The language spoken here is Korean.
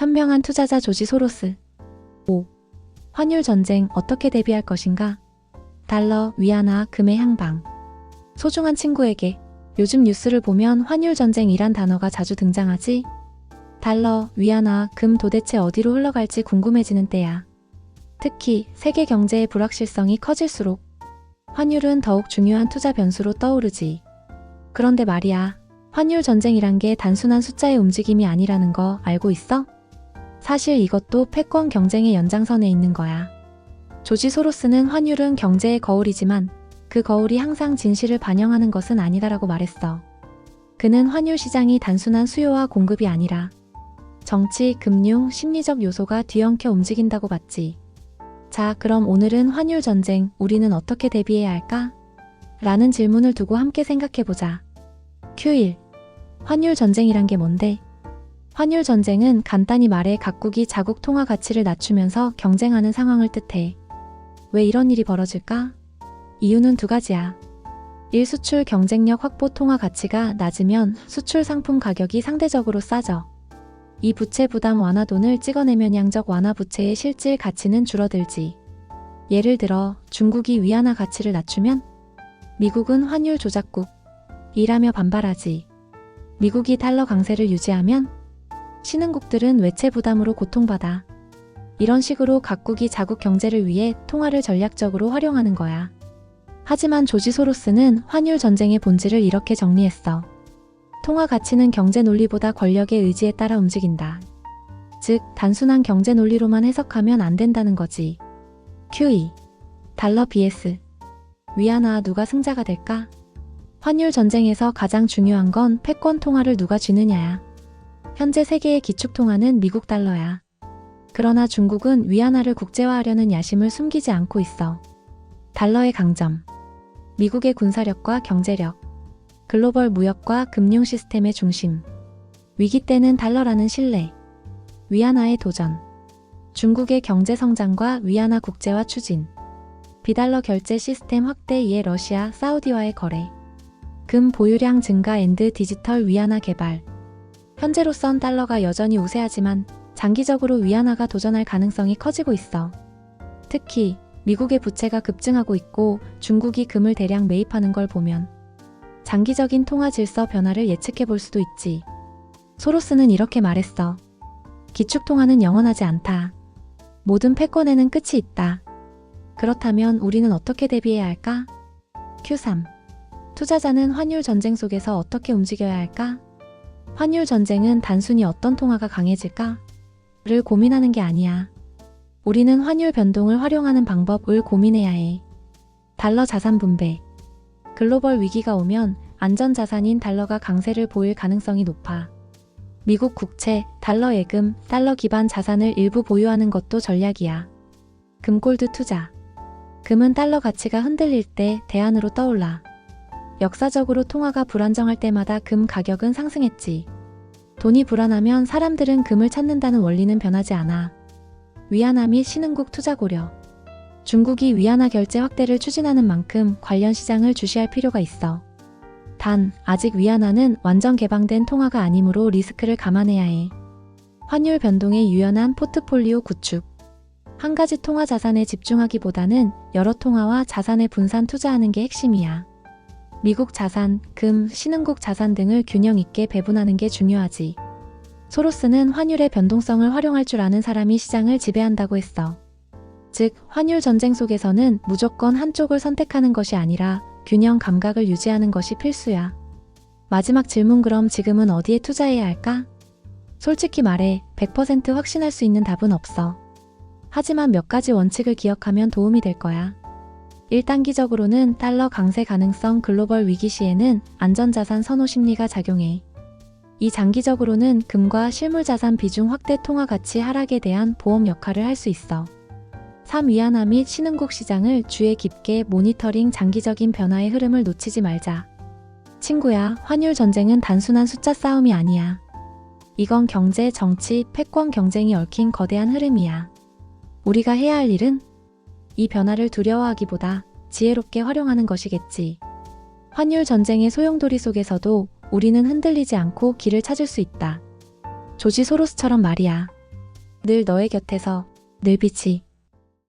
현명한 투자자 조지 소로스. 5. 환율 전쟁 어떻게 대비할 것인가? 달러, 위안화, 금의 향방. 소중한 친구에게 요즘 뉴스를 보면 환율 전쟁이란 단어가 자주 등장하지? 달러, 위안화, 금 도대체 어디로 흘러갈지 궁금해지는 때야. 특히 세계 경제의 불확실성이 커질수록 환율은 더욱 중요한 투자 변수로 떠오르지. 그런데 말이야. 환율 전쟁이란 게 단순한 숫자의 움직임이 아니라는 거 알고 있어? 사실 이것도 패권 경쟁의 연장선에 있는 거야. 조지 소로스는 환율은 경제의 거울이지만 그 거울이 항상 진실을 반영하는 것은 아니다라고 말했어. 그는 환율 시장이 단순한 수요와 공급이 아니라 정치, 금융, 심리적 요소가 뒤엉켜 움직인다고 봤지. 자, 그럼 오늘은 환율 전쟁, 우리는 어떻게 대비해야 할까? 라는 질문을 두고 함께 생각해보자. Q1. 환율 전쟁이란 게 뭔데? 환율 전쟁은 간단히 말해 각국이 자국 통화 가치를 낮추면서 경쟁하는 상황을 뜻해. 왜 이런 일이 벌어질까? 이유는 두 가지야. 1. 수출 경쟁력 확보 통화 가치가 낮으면 수출 상품 가격이 상대적으로 싸져. 이 부채 부담 완화 돈을 찍어내면 양적 완화 부채의 실질 가치는 줄어들지. 예를 들어 중국이 위안화 가치를 낮추면 미국은 환율 조작국 이라며 반발하지. 미국이 달러 강세를 유지하면 신흥국들은 외채 부담으로 고통받아. 이런 식으로 각국이 자국 경제를 위해 통화를 전략적으로 활용하는 거야. 하지만 조지 소로스는 환율 전쟁의 본질을 이렇게 정리했어. 통화 가치는 경제 논리보다 권력의 의지에 따라 움직인다. 즉, 단순한 경제 논리로만 해석하면 안 된다는 거지. Q2. 달러 BS. 위안화 누가 승자가 될까? 환율 전쟁에서 가장 중요한 건 패권 통화를 누가 쥐느냐야. 현재 세계의 기축 통화는 미국 달러야. 그러나 중국은 위안화를 국제화하려는 야심을 숨기지 않고 있어. 달러의 강점. 미국의 군사력과 경제력. 글로벌 무역과 금융 시스템의 중심. 위기 때는 달러라는 신뢰. 위안화의 도전. 중국의 경제 성장과 위안화 국제화 추진. 비달러 결제 시스템 확대 이에 러시아, 사우디와의 거래. 금 보유량 증가 앤드 디지털 위안화 개발. 현재로선 달러가 여전히 우세하지만 장기적으로 위안화가 도전할 가능성이 커지고 있어. 특히 미국의 부채가 급증하고 있고 중국이 금을 대량 매입하는 걸 보면 장기적인 통화 질서 변화를 예측해 볼 수도 있지. 소로스는 이렇게 말했어. 기축 통화는 영원하지 않다. 모든 패권에는 끝이 있다. 그렇다면 우리는 어떻게 대비해야 할까? Q3. 투자자는 환율 전쟁 속에서 어떻게 움직여야 할까? 환율 전쟁은 단순히 어떤 통화가 강해질까? 를 고민하는 게 아니야. 우리는 환율 변동을 활용하는 방법을 고민해야 해. 달러 자산 분배. 글로벌 위기가 오면 안전 자산인 달러가 강세를 보일 가능성이 높아. 미국 국채, 달러 예금, 달러 기반 자산을 일부 보유하는 것도 전략이야. 금골드 투자. 금은 달러 가치가 흔들릴 때 대안으로 떠올라. 역사적으로 통화가 불안정할 때마다 금 가격은 상승했지. 돈이 불안하면 사람들은 금을 찾는다는 원리는 변하지 않아. 위안화 및 신흥국 투자 고려. 중국이 위안화 결제 확대를 추진하는 만큼 관련 시장을 주시할 필요가 있어. 단, 아직 위안화는 완전 개방된 통화가 아니므로 리스크를 감안해야 해. 환율 변동에 유연한 포트폴리오 구축. 한 가지 통화 자산에 집중하기보다는 여러 통화와 자산에 분산 투자하는 게 핵심이야. 미국 자산, 금, 신흥국 자산 등을 균형 있게 배분하는 게 중요하지. 소로스는 환율의 변동성을 활용할 줄 아는 사람이 시장을 지배한다고 했어. 즉, 환율 전쟁 속에서는 무조건 한쪽을 선택하는 것이 아니라 균형 감각을 유지하는 것이 필수야. 마지막 질문 그럼 지금은 어디에 투자해야 할까? 솔직히 말해 100% 확신할 수 있는 답은 없어. 하지만 몇 가지 원칙을 기억하면 도움이 될 거야. 1단기적으로는 달러 강세 가능성 글로벌 위기 시에는 안전자산 선호 심리가 작용해. 이 장기적으로는 금과 실물자산 비중 확대 통화 가치 하락에 대한 보험 역할을 할 수 있어. 3. 위안화 및 신흥국 시장을 주의 깊게 모니터링 장기적인 변화의 흐름을 놓치지 말자. 친구야, 환율 전쟁은 단순한 숫자 싸움이 아니야. 이건 경제, 정치, 패권 경쟁이 얽힌 거대한 흐름이야. 우리가 해야 할 일은 이 변화를 두려워하기보다 지혜롭게 활용하는 것이겠지. 환율 전쟁의 소용돌이 속에서도 우리는 흔들리지 않고 길을 찾을 수 있다. 조지 소로스처럼 말이야. 늘 너의 곁에서 늘 빛이